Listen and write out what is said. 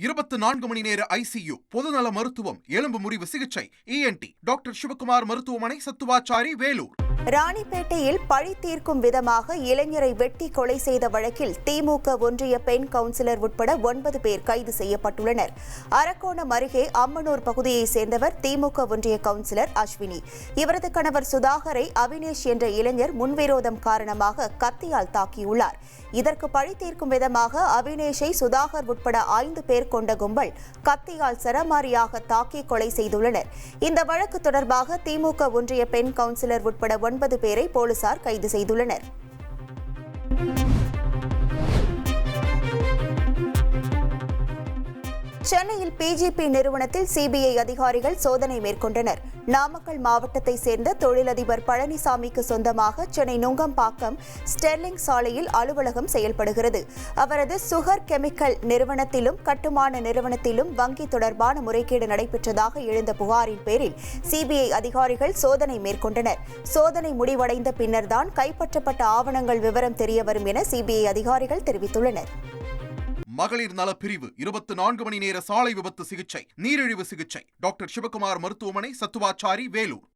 இருபத்தி நான்கு மணி நேர ஐசியு பொதுநல மருத்துவம் எலும்பு முறிவு சிகிச்சை இஎன்டி டாக்டர் சிவகுமார் மருத்துவமனை சத்துவாச்சாரி வேலூர். ராணிப்பேட்டையில் பழி தீர்க்கும் விதமாக இளைஞரை வெட்டி கொலை செய்த வழக்கில் திமுக ஒன்றிய பெண் கவுன்சிலர் உட்பட ஒன்பது பேர் கைது செய்யப்பட்டுள்ளனர். அரக்கோணம் அருகே அம்மனூர் பகுதியைச் சேர்ந்தவர் திமுக ஒன்றிய கவுன்சிலர் அஸ்வினி. இவரது கணவர் சுதாகரை அவினேஷ் என்ற இளைஞர் முன்விரோதம் காரணமாக கத்தியால் தாக்கியுள்ளார். இதற்கு பழி தீர்க்கும் விதமாக அவினேஷை சுதாகர் உட்பட ஐந்து பேர் கொண்ட கும்பல் கத்தியால் சரமாரியாக தாக்கி கொலை செய்துள்ளனர். இந்த வழக்கு தொடர்பாக திமுக ஒன்றிய பெண் கவுன்சிலர் உட்பட ஒன்பது பேரை போலீசார் கைது செய்துள்ளனர். சென்னையில் பிஜிபி நிறுவனத்தில் சிபிஐ அதிகாரிகள் சோதனை மேற்கொண்டனர். நாமக்கல் மாவட்டத்தை சேர்ந்த தொழிலதிபர் பழனிசாமிக்கு சொந்தமாக சென்னை நுங்கம்பாக்கம் ஸ்டெர்லிங் சாலையில் அலுவலகம் செயல்படுகிறது. அவரது சுகர் கெமிக்கல் நிறுவனத்திலும் கட்டுமான நிறுவனத்திலும் வங்கி தொடர்பான முறைகேடு நடைபெற்றதாக எழுந்த புகாரின் பேரில் சிபிஐ அதிகாரிகள் சோதனை மேற்கொண்டனர். சோதனை முடிவடைந்த பின்னர்தான் கைப்பற்றப்பட்ட ஆவணங்கள் விவரம் தெரியவரும் என சிபிஐ அதிகாரிகள் தெரிவித்துள்ளனர். மகளிர் நல பிரிவு இருபத்தி நான்கு மணி நேர சாலை விபத்து சிகிச்சை நீரிழிவு சிகிச்சை. டாக்டர் சிவகுமார் மருத்துவமனை சத்துவாச்சாரி வேலூர்.